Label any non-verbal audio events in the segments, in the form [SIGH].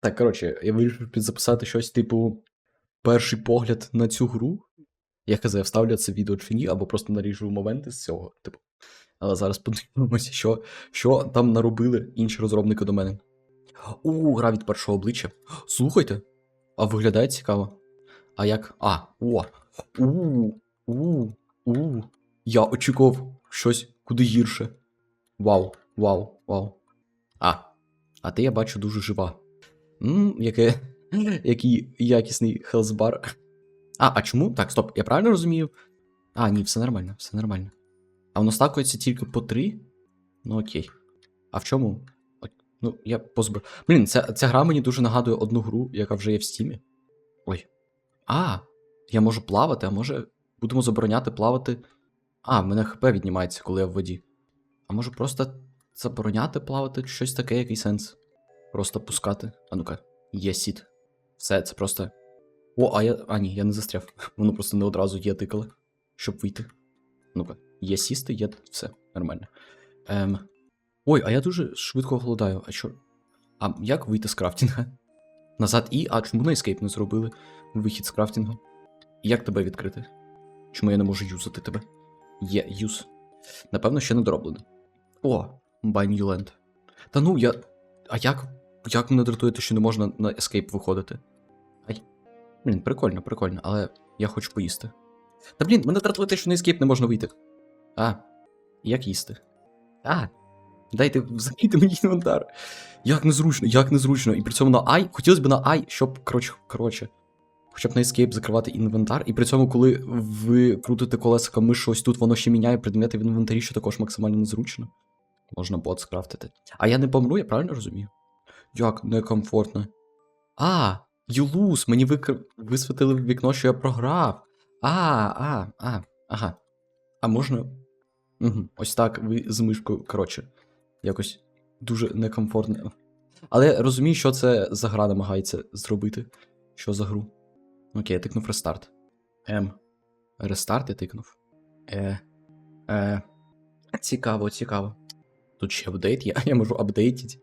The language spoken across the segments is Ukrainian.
Так, коротше, я вирішив підзаписати щось, типу, перший погляд на цю гру. Я казав, вставлю це відео чи ні, або просто наріжу моменти з цього. Типу. Але зараз подивимося, що, що там наробили інші розробники до мене. У, гра від першого обличчя. Слухайте, а виглядає цікаво. А як. А, о. У, у, у. Я очікував щось куди гірше. Вау, вау, вау. А, а ти я бачу дуже жива. Мм, яке, який якісний хелсбар. А, а чому? Так, стоп, я правильно розумію? А, ні, все нормально, все нормально. А воно стакується тільки по три? Ну окей. А в чому? Ну, я позбер. Блін, ця, ця гра мені дуже нагадує одну гру, яка вже є в стімі. Ой. А, я можу плавати, а може будемо забороняти плавати. А, в мене ХП віднімається, коли я в воді. А може просто забороняти плавати, щось таке, який сенс? Просто пускати. А ну-ка, є сіт. Все, це просто. О, а я. А ні, я не застряв. [LAUGHS] Воно просто не одразу є тикали, щоб вийти. Ну-ка, є сісти, є все, нормально. Ем... Ой, а я дуже швидко голодаю. А що? А як вийти з крафтінга? [LAUGHS] Назад і. А чому на ескейп не зробили вихід з крафтінгу? Як тебе відкрити? Чому я не можу юзати тебе? Є юз. Напевно, ще не дороблено. О, Buy New Land. Та ну я. А як. Як мене дратує, те, що не можна на ескейп виходити? Ай. Блін, прикольно, прикольно, але я хочу поїсти. Та блін, мене дратує те, що на ескейп не можна вийти. А, як їсти? А, дайте закрити мені інвентар. Як незручно, як незручно. І при цьому на Ай. Хотілося б на Ай, щоб, коротше, коротше. Хоча б на Escape закривати інвентар, і при цьому, коли ви крутите колесико мишу, ось тут воно ще міняє предмети в інвентарі, що також максимально незручно. Можна бот скрафтити. А я не помру, я правильно розумію? Як некомфортно. А, Юлус, мені викр... висвітили в вікно, що я програв. А, а, а, ага. А можна. Угу, Ось так ви з мишкою, коротше, якось дуже некомфортно. Але я розумію, що це за гра намагається зробити. Що за гру? Окей, я тикнув рестарт. М. Рестарт я тикнув. Е. Е. Цікаво, цікаво. Тут ще апдейт є, [LAUGHS] я можу апдейтити.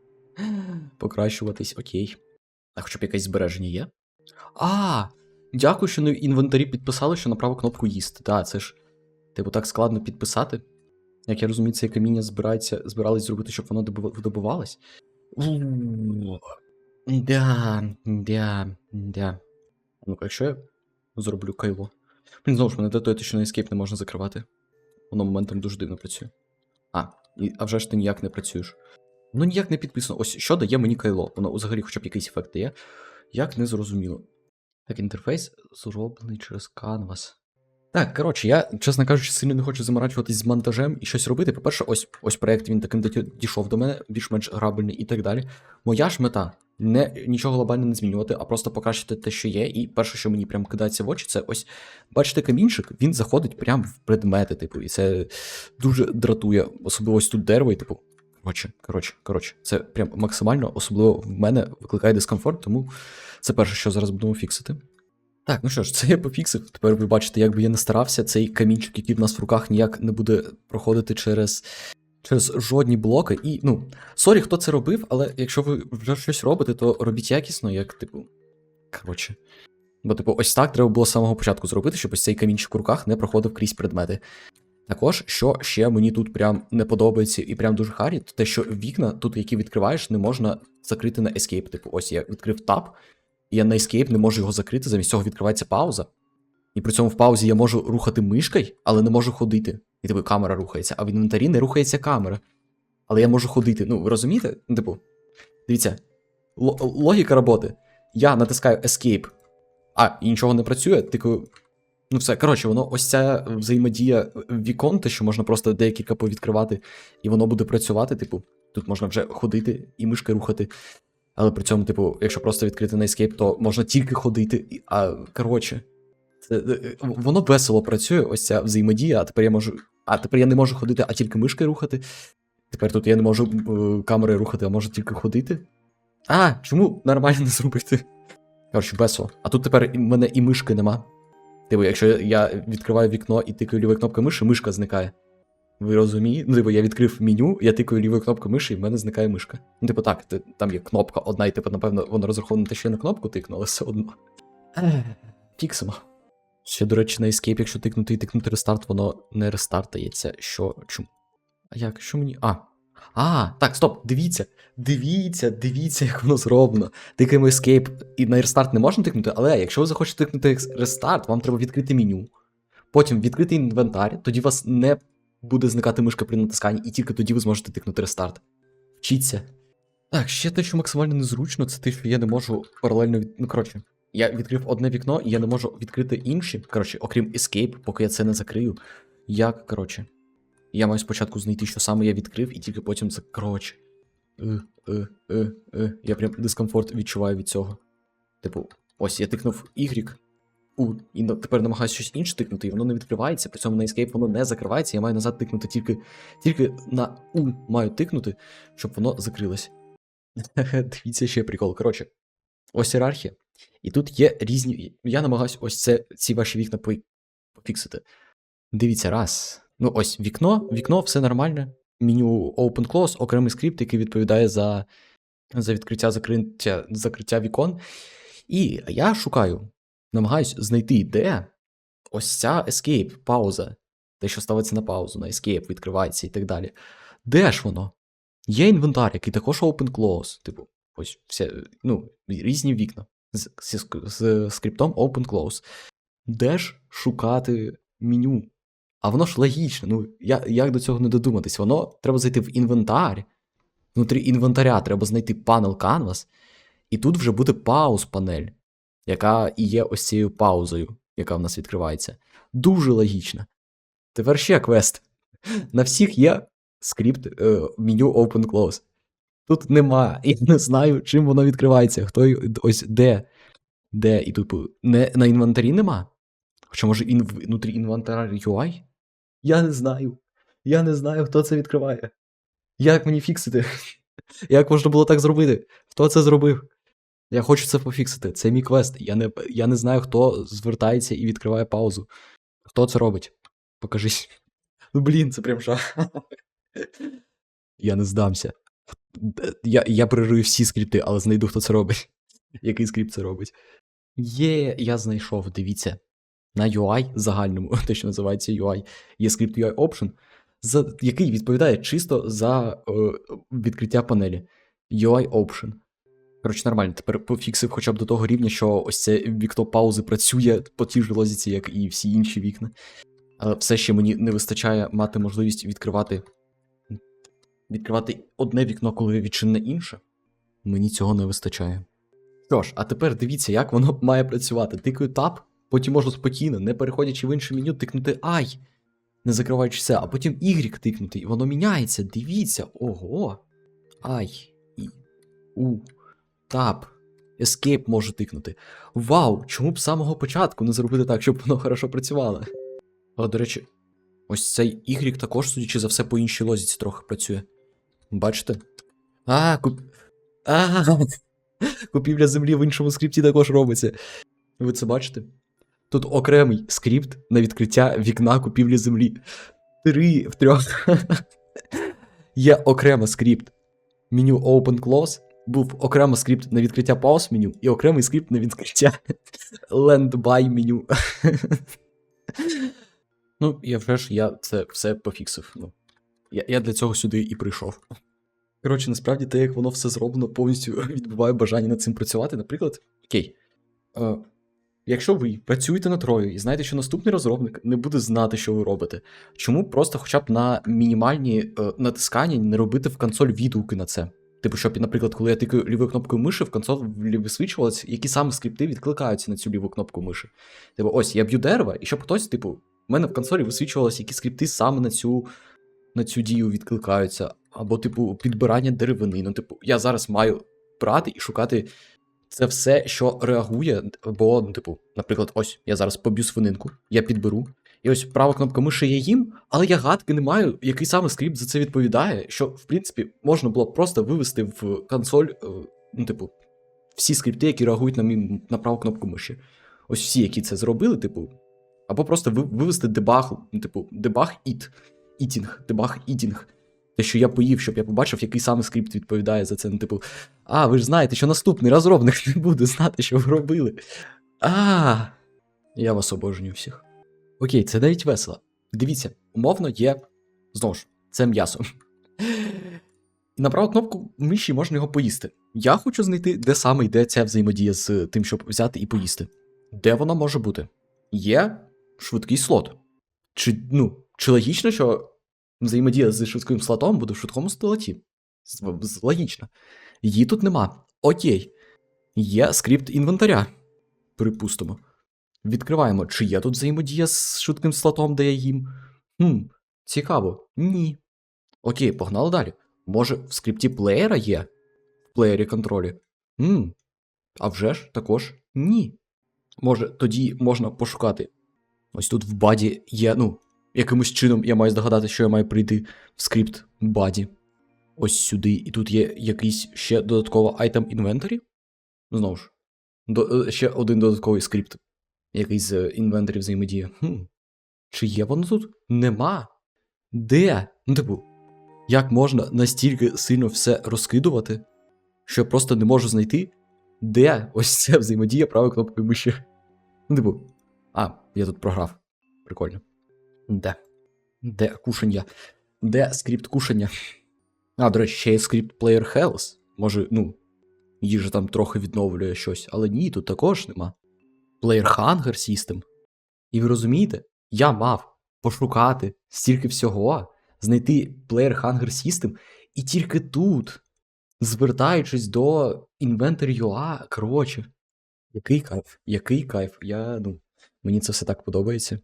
Покращуватись, окей. А хоча б якесь збереження є? А! Дякую, що на інвентарі підписали, що на праву кнопку їсти. Так, це ж. Типу, так складно підписати. Як я розумію, це каміння збирається, збирались зробити, щоб воно добу- добувалось. Да, да, да. Ну-ка, якщо я зроблю кайло. Блін, знову ж мене датує, що на Escape не можна закривати. Воно моментом дуже дивно працює. А, і, а вже ж ти ніяк не працюєш. Воно ніяк не підписано. Ось що дає мені кайло. Воно взагалі хоча б якийсь ефект дає. Як не зрозуміло. Так, інтерфейс зроблений через Canvas. Так, коротше, я, чесно кажучи, сильно не хочу заморачуватись з монтажем і щось робити. По-перше, ось ось проект він таким дійшов до мене, більш-менш грабельний і так далі. Моя ж мета не нічого глобально не змінювати, а просто покращити те, що є. І перше, що мені прям кидається в очі, це ось бачите, камінчик, він заходить прямо в предмети, типу, і це дуже дратує, особливо ось тут дерево, і типу. Коротше, коротше, коротше, це прям максимально, особливо в мене викликає дискомфорт, тому це перше, що зараз будемо фіксити. Так, ну що ж, це я пофіксив. Тепер ви бачите, як би я не старався, цей камінчик, який в нас в руках, ніяк не буде проходити через через жодні блоки. І, ну, сорі, хто це робив, але якщо ви вже щось робите, то робіть якісно, як, типу. Коротше. Бо, типу, ось так треба було з самого початку зробити, щоб ось цей камінчик у руках не проходив крізь предмети. Також, що ще мені тут прям не подобається і прям дуже харі, то те, що вікна, тут, які відкриваєш, не можна закрити на Escape. Типу, ось я відкрив таб, і я на Escape не можу його закрити, замість цього відкривається пауза. І при цьому в паузі я можу рухати мишкою, але не можу ходити. І типу камера рухається, а в інвентарі не рухається камера. Але я можу ходити. Ну, ви розумієте? Ну, типу, дивіться, логіка роботи. Я натискаю Escape, а і нічого не працює, тикаю. Ну, все, коротше, воно ось ця взаємодія вікон, те, що можна просто декілька повідкривати, і воно буде працювати, типу, тут можна вже ходити і мишкою рухати. Але при цьому, типу, якщо просто відкрити на Escape, то можна тільки ходити. А коротше, це, е, воно весело працює, ось ця взаємодія, а тепер я можу. А тепер я не можу ходити, а тільки мишкою рухати. Тепер тут я не можу е, камерою рухати, а можу тільки ходити. А, чому нормально не зробити? Коротше, весело. А тут тепер в мене і мишки нема. Типу, якщо я відкриваю вікно і тикаю лівою кнопкою миші, мишка зникає. Ви розумієте? Ну, типу, я відкрив меню, я тикаю лівою кнопкою миші, і в мене зникає мишка. Ну, типу, так, там є кнопка одна, і типу, напевно, воно розраховано на те, що я на кнопку тикну, але все одно. [LAUGHS] Фіксимо. Ще, до речі, на Escape, якщо тикнути і тикнути рестарт, воно не рестартається. Що. Чому? А як? Що мені. А. А, так, стоп, дивіться. Дивіться, дивіться, як воно зроблено. Тикаємо Escape і на рестарт не можна тикнути, але якщо ви захочете тикнути рестарт, вам треба відкрити меню. Потім відкрити інвентар, тоді у вас не буде зникати мишка при натисканні, і тільки тоді ви зможете тикнути рестарт. Вчіться. Так, ще те, що максимально незручно, це те, що я не можу паралельно від... Ну, коротше, я відкрив одне вікно, і я не можу відкрити інші. Коротше, окрім Escape, поки я це не закрию. Як, коротше. Я маю спочатку знайти, що саме я відкрив, і тільки потім це. Коротше. Е, е, е, е. Я прям дискомфорт відчуваю від цього. Типу, ось я тикнув Y, У, і тепер намагаюся щось інше тикнути, і воно не відкривається. При цьому на Escape воно не закривається, я маю назад тикнути тільки, тільки на У маю тикнути, щоб воно закрилось. [LAUGHS] Дивіться ще прикол. Коротше, ось ієрархія. І тут є різні. Я намагаюся ось це, ці ваші вікна пофіксити. Дивіться, раз. Ну, ось вікно, вікно, все нормально. Меню Open Close, окремий скрипт, який відповідає за, за відкриття закриття, закриття вікон. І я шукаю, намагаюсь знайти, де ось ця escape, пауза. Те, що ставиться на паузу, на escape, відкривається і так далі. Де ж воно? Є інвентар, який також open close. Типу, ось все, ну, різні вікна з, з, з скриптом open close. Де ж шукати меню? А воно ж логічно. Ну, я, як до цього не додуматись? Воно треба зайти в інвентар. Внутрі інвентаря треба знайти панел Canvas, і тут вже буде пауз панель, яка і є ось цією паузою, яка в нас відкривається. Дуже логічно. Тепер ще квест. На всіх є скрипт е, меню Open Close. Тут нема. Я не знаю, чим воно відкривається. Хто ось де. Де? І тут не, на інвентарі нема. Хоча може інв... внутрі інвентаря UI? Я не знаю. Я не знаю, хто це відкриває. Як мені фіксити? [LAUGHS] Як можна було так зробити? Хто це зробив? Я хочу це пофіксити. Це мій квест. Я не, я не знаю, хто звертається і відкриває паузу. Хто це робить? Покажись. [LAUGHS] Ну блін, це прям жах. Я не здамся. Я, я перерию всі скрипти, але знайду, хто це робить. [LAUGHS] Який скрипт це робить. Є, я знайшов, дивіться. На UI загальному, [LAUGHS] те, що називається UI, є скрипт UI Option, за, який відповідає чисто за е, відкриття панелі. UI Option. Коротше, нормально, тепер пофіксив хоча б до того рівня, що ось це вікно паузи працює по тій ж лозіці, як і всі інші вікна. Але все ще мені не вистачає мати можливість відкривати. Відкривати одне вікно, коли відчинне інше. Мені цього не вистачає. Що ж, а тепер дивіться, як воно має працювати. Тикаю Tab, потім можу спокійно, не переходячи в інше меню, тикнути I, не закриваючи все, а потім Y тикнути, і воно міняється. Дивіться, ого. I, І, У, Tab, Escape можу тикнути. Вау! Чому б з самого початку не зробити так, щоб воно хорошо працювало? Але, до речі, ось цей Y також, судячи за все, по іншій лозіці трохи працює. Бачите? А, куп... А, [LAUGHS] купівля землі в іншому скрипті також робиться. Ви це бачите? Тут окремий скрипт на відкриття вікна купівлі землі. Три в трьох. [LAUGHS] Є окремий скрипт меню Open Close, був окремо скрипт на відкриття пауз меню і окремий скрипт на відкриття [LAUGHS] Land By меню. [LAUGHS] ну, я вже ж я це все пофіксив. Ну, я, я для цього сюди і прийшов. Коротше, насправді те, як воно все зроблено, повністю відбуває бажання над цим працювати. Наприклад, окей. Е, якщо ви працюєте над Трою і знаєте, що наступний розробник не буде знати, що ви робите, чому просто хоча б на мінімальні е, натискання не робити в консоль відгуки на це? Типу, щоб, наприклад, коли я тикаю лівою кнопкою миші, в консоль висвічувалось, які саме скрипти відкликаються на цю ліву кнопку миші. Типу, ось я б'ю дерево, і щоб хтось, типу, в мене в консолі висвічувалось, які скрипти саме на цю, на цю дію відкликаються. Або, типу, підбирання деревини. Ну, типу, я зараз маю брати і шукати це все, що реагує. Бо, ну, типу, наприклад, ось я зараз поб'ю свининку, я підберу. І ось права кнопка миші є їм, але я гадки не маю, який саме скрипт за це відповідає, що, в принципі, можна було просто вивести в консоль, е, ну, типу, всі скрипти, які реагують на, мій, на праву кнопку миші. Ось всі, які це зробили, типу, або просто вивести дебаг, ну, типу, дебаг it. ітінг, дебаг ітінг. Те, що я поїв, щоб я побачив, який саме скрипт відповідає за це. Ну, типу, а, ви ж знаєте, що наступний розробник не буде знати, що ви робили. А, я вас обожнюю всіх. Окей, це навіть весело. Дивіться, умовно є. Знову ж, це м'ясо. На праву кнопку миші можна його поїсти. Я хочу знайти, де саме йде ця взаємодія з тим, щоб взяти і поїсти. Де вона може бути? Є швидкий слот. Чи, ну, чи логічно, що взаємодія з швидким слотом буде в швидкому слоті? Логічно. Її тут нема. Окей. Є скрипт інвентаря. Припустимо. Відкриваємо, чи є тут взаємодія з швидким слотом, де я їм. Хм, цікаво. Ні. Окей, погнали далі. Може, в скрипті плеєра є? В плеєрі контролі. Хм. А вже ж також ні. Може, тоді можна пошукати. Ось тут в баді є, ну, якимось чином я маю здогадати, що я маю прийти в скрипт баді. Ось сюди, і тут є якийсь ще додатково айтем інвентарі. Знову ж, до, е, ще один додатковий скрипт, який з е, інвентарі взаємодіє. Хм. Чи є воно тут? Нема. Де? Ну, типу, як можна настільки сильно все розкидувати, що я просто не можу знайти, де ось ця взаємодія правою кнопкою миші. Ну, типу, а, я тут програв. Прикольно. Де? Де кушання? Де скрипт кушання? А, до речі, ще є скрипт Player Health. Може, ну, їжа там трохи відновлює щось, але ні, тут також нема. Player Hunger System. І ви розумієте, я мав пошукати стільки всього, знайти Player Hunger System, і тільки тут, звертаючись до Inventory.ua, коротше, який кайф, який кайф. Я, ну, мені це все так подобається.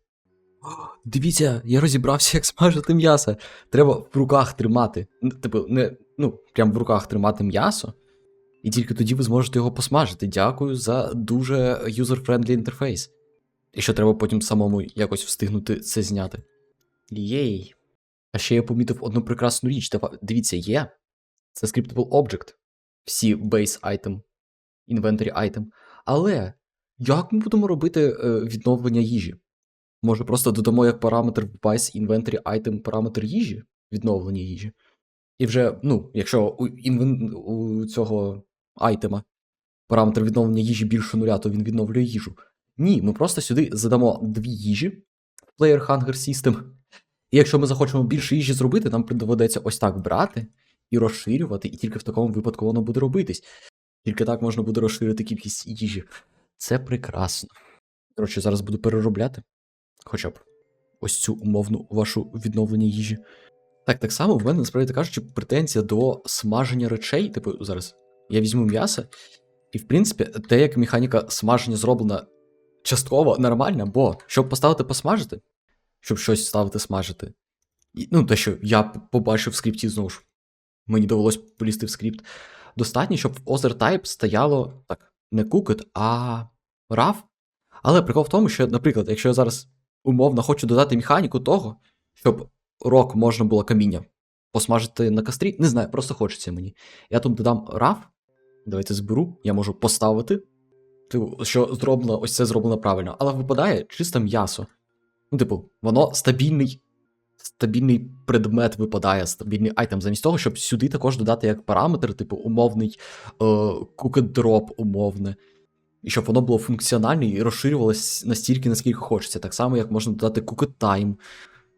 Дивіться, я розібрався, як смажити м'ясо. Треба в руках тримати. Типу, не, ну, прям в руках тримати м'ясо, і тільки тоді ви зможете його посмажити. Дякую за дуже user-friendly інтерфейс. І що треба потім самому якось встигнути це зняти. Єй. А ще я помітив одну прекрасну річ. Дивіться, є. Це scriptable object. Всі base item, inventory item. Але як ми будемо робити е, відновлення їжі? Може, просто додамо як параметр в base inventory item параметр їжі, відновлення їжі. І вже, ну, якщо у, інвен... у цього айтема параметр відновлення їжі більше нуля, то він відновлює їжу. Ні, ми просто сюди задамо дві їжі в Player Hunger System. І якщо ми захочемо більше їжі зробити, нам доведеться ось так брати і розширювати, і тільки в такому випадку воно буде робитись. Тільки так можна буде розширити кількість їжі. Це прекрасно. Коротше, зараз буду переробляти. Хоча б ось цю умовну вашу відновлення їжі. Так, так само в мене, насправді кажучи, претензія до смаження речей. Типу, зараз я візьму м'ясо, і в принципі, те, як механіка смаження зроблена частково нормальна, бо щоб поставити посмажити, щоб щось ставити смажити. І, ну, те, що я побачив в скрипті знову ж. Мені довелось полізти в скрипт. Достатньо, щоб в Other Type стояло так, не cooked, а RAW. Але прикол в тому, що, наприклад, якщо я зараз умовно хочу додати механіку того, щоб рок можна було каміння посмажити на кострі, не знаю, просто хочеться мені. Я тут додам RAW, давайте зберу, я можу поставити, типу, що зроблено, ось це зроблено правильно, але випадає чисто м'ясо. Ну, типу, воно стабільний, стабільний предмет випадає, стабільний айтем, замість того, щоб сюди також додати як параметр, типу, умовний drop умовне. І щоб воно було функціональне і розширювалось настільки, наскільки хочеться. Так само, як можна додати cooked time,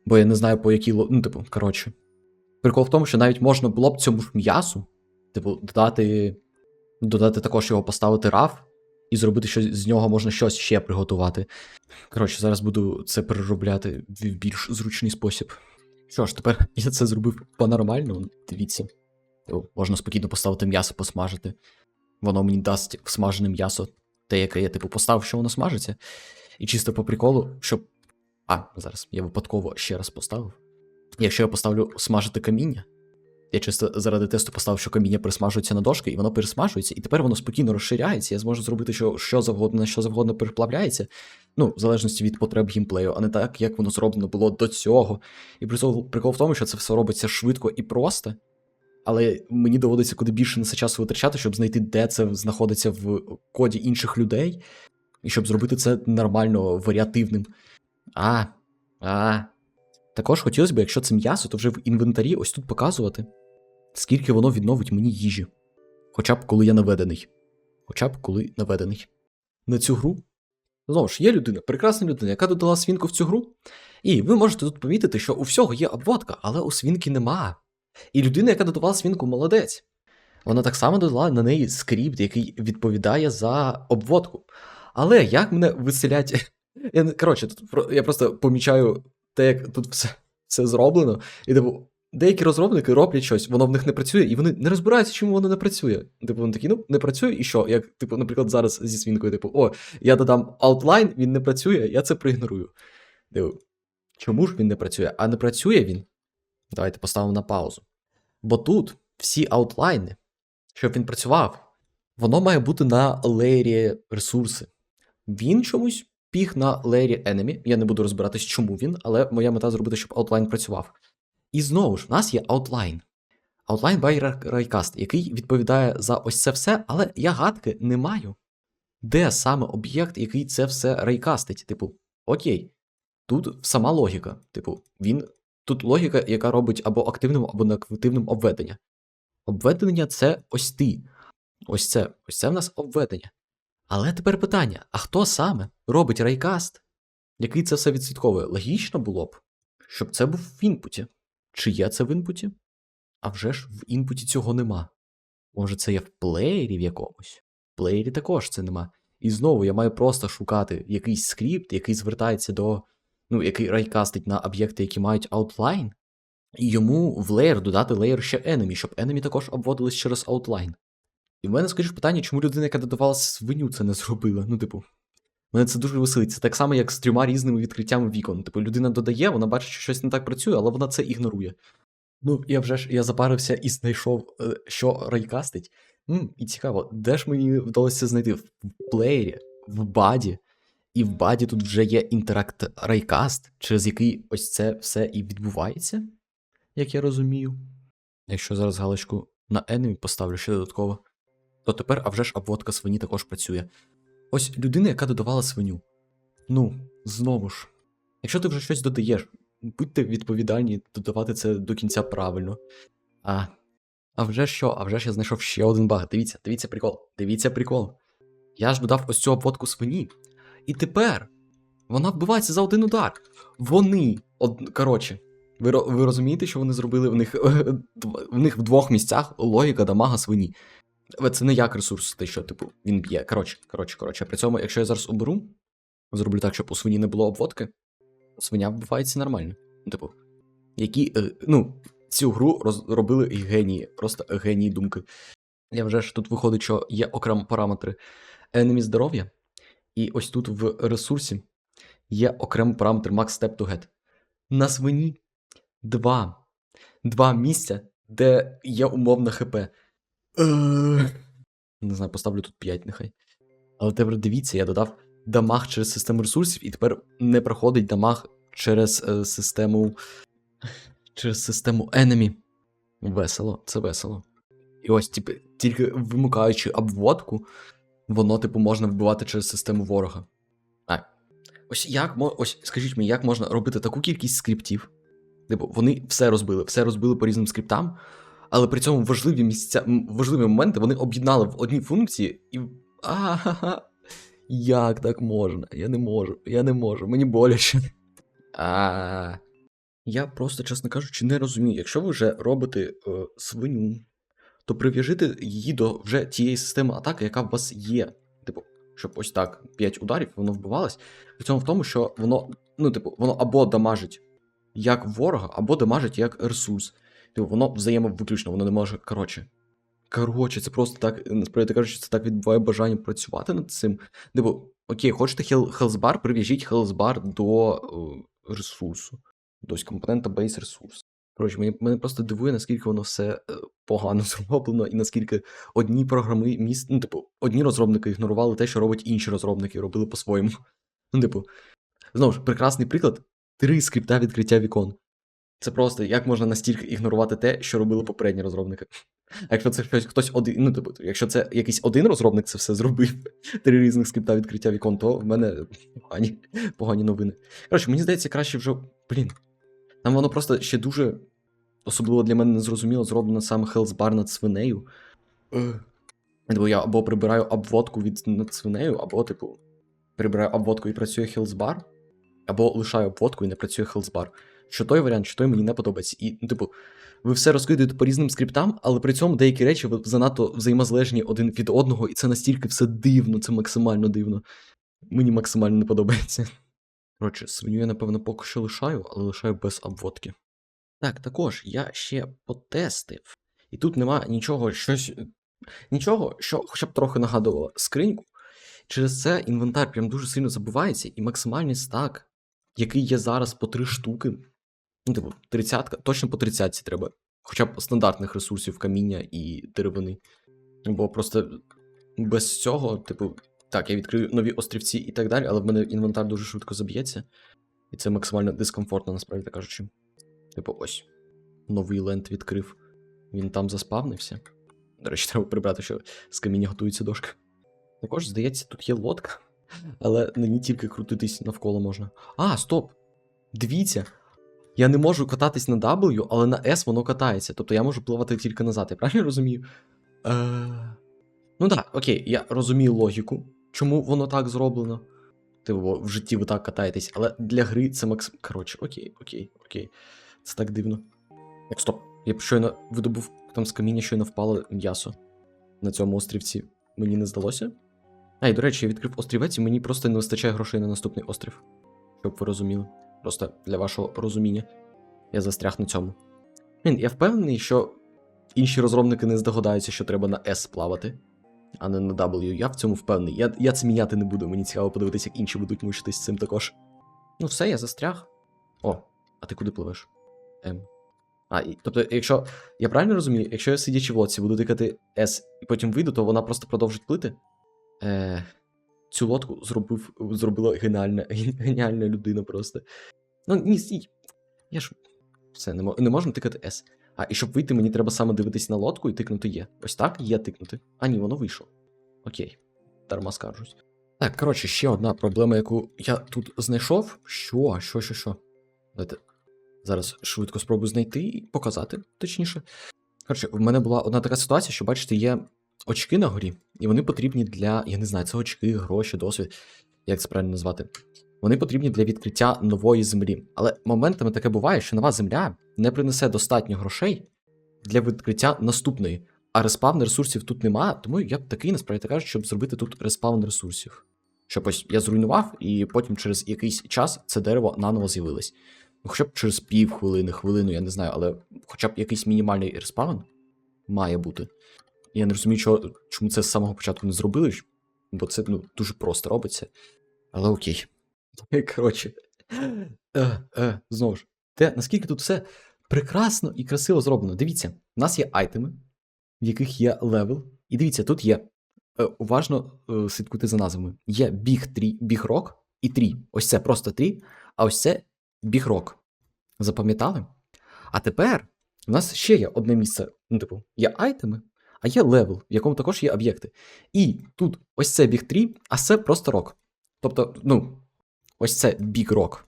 бо я не знаю, по якій. Ну, типу, коротше. Прикол в тому, що навіть можна було б цьому ж м'ясу, типу, додати, додати також його поставити раф, і зробити щось з нього можна щось ще приготувати. Коротше, зараз буду це переробляти в більш зручний спосіб. Що ж, тепер [LAUGHS] я це зробив по-нормальному, дивіться. Типу, Можна спокійно поставити м'ясо посмажити. Воно мені дасть смажене м'ясо, те, яке я типу поставив, що воно смажиться. І чисто по приколу, щоб. А, зараз я випадково ще раз поставив. Якщо я поставлю смажити каміння, я чисто заради тесту поставив, що каміння присмажується на дошки, і воно пересмажується, і тепер воно спокійно розширяється. Я зможу зробити що, що завгодно, на що завгодно переплавляється. Ну, в залежності від потреб геймплею, а не так, як воно зроблено було до цього. І прикол, прикол в тому, що це все робиться швидко і просто. Але мені доводиться куди більше на це часу витрачати, щоб знайти, де це знаходиться в коді інших людей, і щоб зробити це нормально варіативним. А, а. Також хотілося б, якщо це м'ясо, то вже в інвентарі ось тут показувати, скільки воно відновить мені їжі. Хоча б коли я наведений. Хоча б коли наведений. На цю гру. Знову ж, є людина, прекрасна людина, яка додала свінку в цю гру. І ви можете тут помітити, що у всього є обводка, але у свінки нема. І людина, яка додавала свінку, молодець. Вона так само додала на неї скрипт, який відповідає за обводку. Але як мене виселять. Я, коротше, тут я просто помічаю те, як тут все, все зроблено. І типу, деякі розробники роблять щось, воно в них не працює, і вони не розбираються, чому воно не працює. Типу, вони такі, ну, не працює, і що? Як, типу, наприклад, зараз зі свінкою, типу, о, я додам outline, він не працює, я це проігнорую. Типу, чому ж він не працює? А не працює він. Давайте поставимо на паузу. Бо тут всі аутлайни, щоб він працював, воно має бути на леєрі ресурси. Він чомусь піг на леєрі enemy. Я не буду розбиратись, чому він, але моя мета зробити, щоб аутлайн працював. І знову ж, в нас є аутлайн. Outline by Ra- Raycast, який відповідає за ось це все, але я гадки не маю. Де саме об'єкт, який це все рейкастить? Типу, окей, тут сама логіка. Типу, він. Тут логіка, яка робить або активним, або неактивним обведення. Обведення це ось ти. Ось це. Ось це в нас обведення. Але тепер питання: а хто саме робить рейкаст? Який це все відслідковує? Логічно було б, щоб це був в інпуті. Чи є це в інпуті? А вже ж в інпуті цього нема. Може, це є в плеєрі в якомусь? В плеєрі також це нема. І знову я маю просто шукати якийсь скрипт, який звертається до. Ну, який райкастить на об'єкти, які мають outline, і йому в леєр додати леєр ще enemy, щоб enemy також обводились через outline. І в мене, скоріш, питання, чому людина, яка додавала свиню, це не зробила. Ну, типу, мене це дуже веселить. Це так само, як з трьома різними відкриттями вікон. Типу, людина додає, вона бачить, що щось не так працює, але вона це ігнорує. Ну, я вже ж я запарився і знайшов, е, що райкастить. М, і цікаво, де ж мені вдалося знайти? В плеєрі, в баді. І в баді тут вже є інтеракт райкаст, через який ось це все і відбувається, як я розумію. Якщо зараз галочку на enemy поставлю ще додатково, то тепер а вже ж обводка свині також працює. Ось людина, яка додавала свиню. Ну, знову ж, якщо ти вже щось додаєш, будьте відповідальні додавати це до кінця правильно. А, а вже що? А вже ж я знайшов ще один баг. Дивіться, дивіться прикол. Дивіться прикол. Я ж додав ось цю обводку свині. І тепер вона вбивається за один удар. Вони, од... коротше, ви, ви розумієте, що вони зробили в них, [LAUGHS] в них в двох місцях логіка дамага свині. Це не як ресурс, те, що, типу, він б'є. Коротше, коротше, коротше. При цьому, якщо я зараз оберу, зроблю так, щоб у свині не було обводки, свиня вбивається нормально. Ну, Типу, які, е, ну, цю гру розробили генії, просто генії думки. Я вже ж тут виходить, що є окремо параметри enemy здоров'я, і ось тут в ресурсі є окремий параметр Max Step to Get. На свині два. Два місця, де є умовно ХП. Не знаю, поставлю тут 5 нехай. Але тепер дивіться, я додав дамаг через систему ресурсів, і тепер не проходить дамаг через е, систему. Через систему enemy. Весело, це весело. І ось, типу, тільки вимикаючи обводку, воно, типу, можна вбивати через систему ворога. А. Ось як ось скажіть мені, як можна робити таку кількість скриптів? Типу, вони все розбили, все розбили по різним скриптам, але при цьому важливі місця, важливі моменти вони об'єднали в одній функції і. А-ха-ха. Як так можна? Я не можу, я не можу, мені боляче. А. Я просто, чесно кажучи, не розумію. Якщо ви вже робите е, свиню, то прив'яжите її до вже тієї системи атаки, яка в вас є. Типу, щоб ось так 5 ударів воно вбивалось. При цьому в тому, що воно, ну, типу, воно або дамажить як ворога, або дамажить як ресурс. Типу, воно взаємовиключно, воно не може. Коротше. Коротше, це просто так, насправді кажучи, це так відбуває бажання працювати над цим. Типу, окей, хочете хел, хелсбар, прив'яжіть хелсбар до е, ресурсу, ось компонента base ресурс. Коротше, мені, мене просто дивує, наскільки воно все е, погано [LAUGHS] зроблено, і наскільки одні програми міст, ну, типу, одні розробники ігнорували те, що робить інші розробники, робили по-своєму. [LAUGHS] Ну, типу, знову ж, прекрасний приклад: три скрипта відкриття вікон. Це просто як можна настільки ігнорувати те, що робили попередні розробники. [LAUGHS] А якщо це щось хтось один, ну типу, якщо це якийсь один розробник це все зробив, три різних скрипта відкриття вікон, то в мене погані, погані новини. Коротше, мені здається, краще вже. Блін. Там воно просто ще дуже, особливо для мене незрозуміло, зроблено саме хелсбар над свинею. Е. Типу, я або прибираю обводку від над свинею, або, типу, прибираю обводку і працює хелсбар, або лишаю обводку і не працює хелсбар. Що той варіант, що той мені не подобається. І, ну, типу, ви все розкидаєте по різним скриптам, але при цьому деякі речі ви занадто взаємозалежні один від одного, і це настільки все дивно, це максимально дивно. Мені максимально не подобається. Коротше, свиню я, напевно, поки що лишаю, але лишаю без обводки. Так, також я ще потестив. І тут нема нічого, щось. Нічого, що хоча б трохи нагадувало скриньку. Через це інвентар прям дуже сильно забувається, і максимальний стак, який є зараз по 3 штуки. Ну, типу, 30, точно по 30 треба. Хоча б стандартних ресурсів каміння і деревини. Бо просто без цього, типу, так, я відкрию нові острівці і так далі, але в мене інвентар дуже швидко заб'ється. І це максимально дискомфортно, насправді кажучи. Типу, ось. Новий ленд відкрив. Він там заспавнився. До речі, треба прибрати, що з каміння готується дошка. Також, здається, тут є лодка, але на ній тільки крутитись навколо можна. А, стоп! Дивіться! Я не можу кататись на W, але на S воно катається. Тобто я можу пливати тільки назад, я правильно розумію? Е... Ну так, окей, я розумію логіку, чому воно так зроблено. Типу, в житті ви так катаєтесь, але для гри це максим. Коротше, окей, окей, окей. Це так дивно. Так, стоп. Я б щойно видобув там з каміння щойно впало м'ясо на цьому острівці. Мені не здалося. А, і до речі, я відкрив острівець, і мені просто не вистачає грошей на наступний острів. Щоб ви розуміли. Просто для вашого розуміння. Я застряг на цьому. Я впевнений, що інші розробники не здогадаються, що треба на S плавати, а не на W. Я в цьому впевнений. Я, я це міняти не буду. Мені цікаво подивитися, як інші будуть мучитись з цим також. Ну, все, я застряг. О, а ти куди пливеш? М. А, і, тобто, якщо. Я правильно розумію, якщо я сидячи в лодці, буду тикати S і потім вийду, то вона просто продовжить плити. Е, Цю лодку зробив, зробила геніальна, [LAUGHS] геніальна людина просто. Ну, ні, стій. Я ж. Все, не, мо- не можна тикати S. А, і щоб вийти, мені треба саме дивитись на лодку і тикнути Є. Ось так, є тикнути. А ні, воно вийшло. Окей. Дарма скаржусь. Так, коротше, ще одна проблема, яку я тут знайшов. Що? Що, що, що? Давайте зараз швидко спробую знайти і показати, точніше. Коротше, в мене була одна така ситуація, що, бачите, є очки на горі, і вони потрібні для. Я не знаю, це очки, гроші, досвід. Як це правильно назвати? Вони потрібні для відкриття нової землі. Але моментами таке буває, що нова земля не принесе достатньо грошей для відкриття наступної. А респавн ресурсів тут немає, тому я б такий, насправді кажучи, щоб зробити тут респаун ресурсів. Щоб ось я зруйнував, і потім через якийсь час це дерево наново з'явилось. Ну, хоча б через пів хвилини, хвилину, я не знаю, але хоча б якийсь мінімальний респаун має бути. Я не розумію, чого, чому це з самого початку не зробили, бо це ну, дуже просто робиться. Але окей. [LAUGHS] Коротше. Е, е, знову ж, те, наскільки тут все прекрасно і красиво зроблено. Дивіться, в нас є айтеми, в яких є левел. І дивіться, тут є. Е, уважно е, слідкуйте за назвами. Є біг 3, біг рок і 3. Ось це просто 3, а ось це біг рок. Запам'ятали? А тепер у нас ще є одне місце. Ну, типу, є айтеми, а є левел, в якому також є об'єкти. І тут ось це біг 3, а це просто рок. Тобто, ну, ось це біг рок.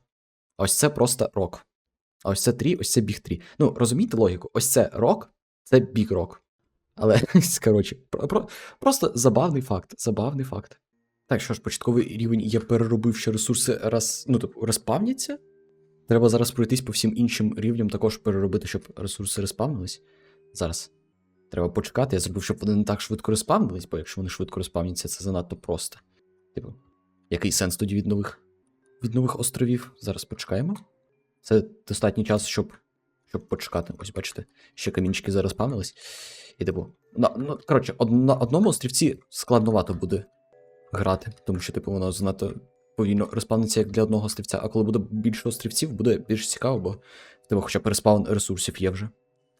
Ось це просто рок. А ось це 3, ось це біг 3. Ну, розумієте логіку? Ось це рок, це біг рок. Але, [LAUGHS] коротше, про, про, просто забавний факт. Забавний факт. Так, що ж, початковий рівень я переробив, що ресурси раз, ну, тобто, розпавняться. Треба зараз пройтись по всім іншим рівням, також переробити, щоб ресурси респавнились. Зараз. Треба почекати. Я зробив, щоб вони не так швидко респавнились, бо якщо вони швидко респавняться, це занадто просто. Типу, який сенс тоді від нових від нових островів? Зараз почекаємо. Це достатній час, щоб щоб почекати. Ось, бачите, ще камінчики зараз спавнились. І типу. На, ну, коротше, од, на одному острівці складновато буде грати, тому що, типу, воно занадто повільно респавниться як для одного острівця, а коли буде більше острівців, буде більш цікаво, бо типу, хоча б респаун ресурсів є вже.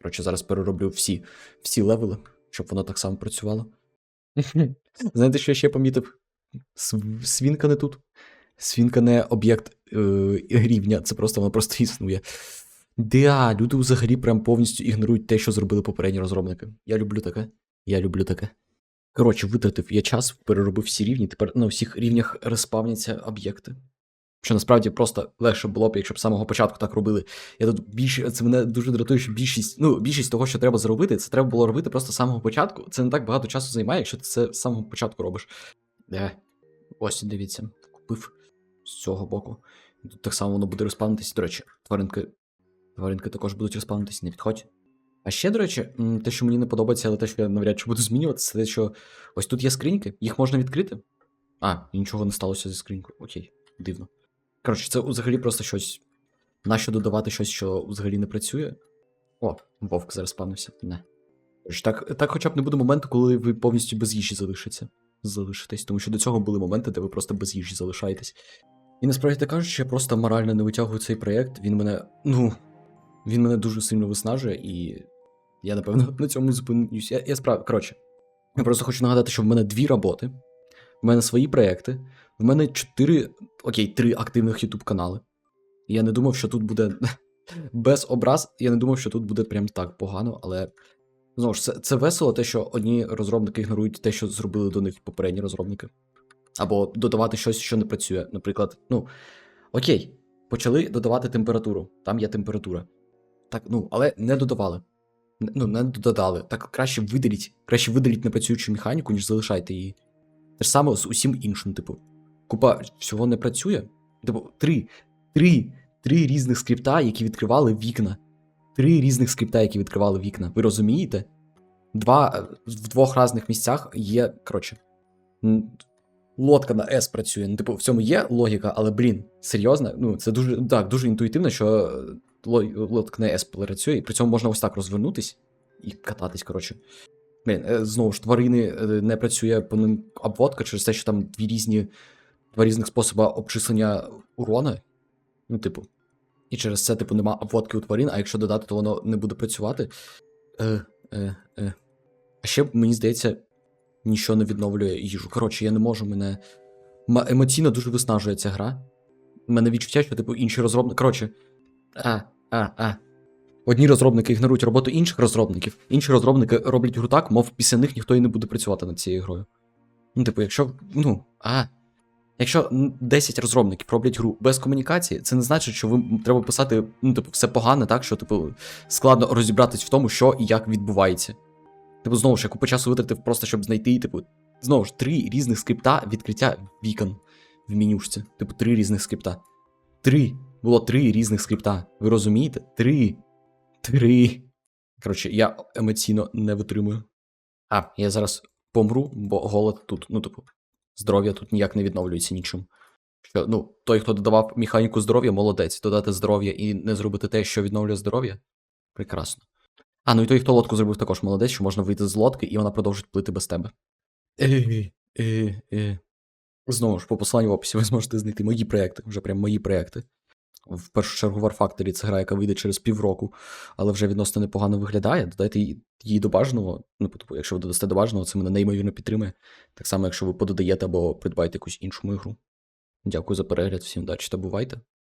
Коротше, зараз перероблю всі, всі левели, щоб воно так само працювало. [LAUGHS] Знаєте, що я ще помітив? Свінка не тут. Свінка не об'єкт е, рівня, це просто воно просто існує. Да, люди взагалі прям повністю ігнорують те, що зробили попередні розробники. Я люблю таке. Я люблю таке. Коротше, витратив я час, переробив всі рівні, тепер на всіх рівнях респавняться об'єкти. Що насправді просто легше було б, якщо б з самого початку так робили. Я тут більше це мене дуже дратує, що більшість, ну, більшість того, що треба зробити, це треба було робити просто з самого початку. Це не так багато часу займає, якщо ти це з самого початку робиш. Де? Ось дивіться, купив з цього боку. Тут так само воно буде розпавнитись. До речі, тваринки. Тваринки також будуть розпавнитись, не підходь. А ще, до речі, те, що мені не подобається, але те, що я навряд чи буду змінювати, це те, що ось тут є скриньки, їх можна відкрити. А, нічого не сталося зі скринькою. Окей, дивно. Коротше, це взагалі просто щось. Нащо додавати щось, що взагалі не працює? О, вовк зараз спавнився. Не. Коротше, так, так хоча б не буде моменту, коли ви повністю без їжі залишиться. залишитесь, тому що до цього були моменти, де ви просто без їжі залишаєтесь. І насправді кажучи, я просто морально не витягую цей проєкт. Він мене, ну, він мене дуже сильно виснажує, і я, напевно, [LAUGHS] на цьому зупинюсь. Я, я справді, коротше, я просто хочу нагадати, що в мене дві роботи, в мене свої проєкти, в мене чотири, окей, три активних YouTube канали. Я не думав, що тут буде [LAUGHS] без образ, я не думав, що тут буде прям так погано, але знову ж це, це весело, те, що одні розробники ігнорують те, що зробили до них попередні розробники. Або додавати щось, що не працює. Наприклад, ну, окей, почали додавати температуру, там є температура. Так, ну, але не додавали. Ну, не додали. Так краще видаліть, краще видаліть непрацюючу механіку, ніж залишайте її. Те ж саме з усім іншим, типу. Купа всього не працює. Типу, три, три, три різних скрипта, які відкривали вікна. Три різних скрипта, які відкривали вікна. Ви розумієте? Два е, в двох різних місцях є. Коротше. Лодка на S працює. Ну, типу, в цьому є логіка, але блін, серйозно? Ну, це дуже так, дуже інтуїтивно, що е, лодка на S працює, і при цьому можна ось так розвернутись і кататись, коротше. Блін, е, знову ж тварини е, не працює по ним обводка через те, що там дві різні, два різних способи обчислення урона. Ну, типу. І через це, типу, нема обводки у тварин, а якщо додати, то воно не буде працювати. Е, е, е. А ще, мені здається, нічого не відновлює їжу. Коротше, я не можу мене. Емоційно дуже виснажує ця гра. У мене відчуття, що, типу, інші розробники. Коротше. А, а, а. Одні розробники ігнорують роботу інших розробників, інші розробники роблять гру так, мов після них ніхто і не буде працювати над цією грою. Ну, типу, якщо. Ну, а. Якщо 10 розробників роблять гру без комунікації, це не значить, що ви треба писати, ну, типу, все погане, так, що, типу, складно розібратись в тому, що і як відбувається. Типу, знову ж, я купу часу витратив просто, щоб знайти, типу, знову ж, три різних скрипта відкриття вікон в менюшці. Типу, три різних скрипта. Три. Було три різних скрипта. Ви розумієте? Три. Три. Коротше, я емоційно не витримую. А, я зараз помру, бо голод тут. Ну, типу, здоров'я тут ніяк не відновлюється нічим. Що, ну, той, хто додавав механіку здоров'я, молодець. Додати здоров'я і не зробити те, що відновлює здоров'я. Прекрасно. А, ну і той, хто лодку зробив, також молодець, що можна вийти з лодки, і вона продовжить плити без тебе. Е, е, е. Знову ж, по посиланню в описі ви зможете знайти мої проекти, вже прям мої проекти. В першу чергу War Factory це гра, яка вийде через півроку, але вже відносно непогано виглядає. Додайте її, до бажаного. Ну, якщо ви додасте до бажаного, це мене неймовірно підтримує. Так само, якщо ви пододаєте або придбаєте якусь іншу мою гру. Дякую за перегляд, всім удачі та бувайте.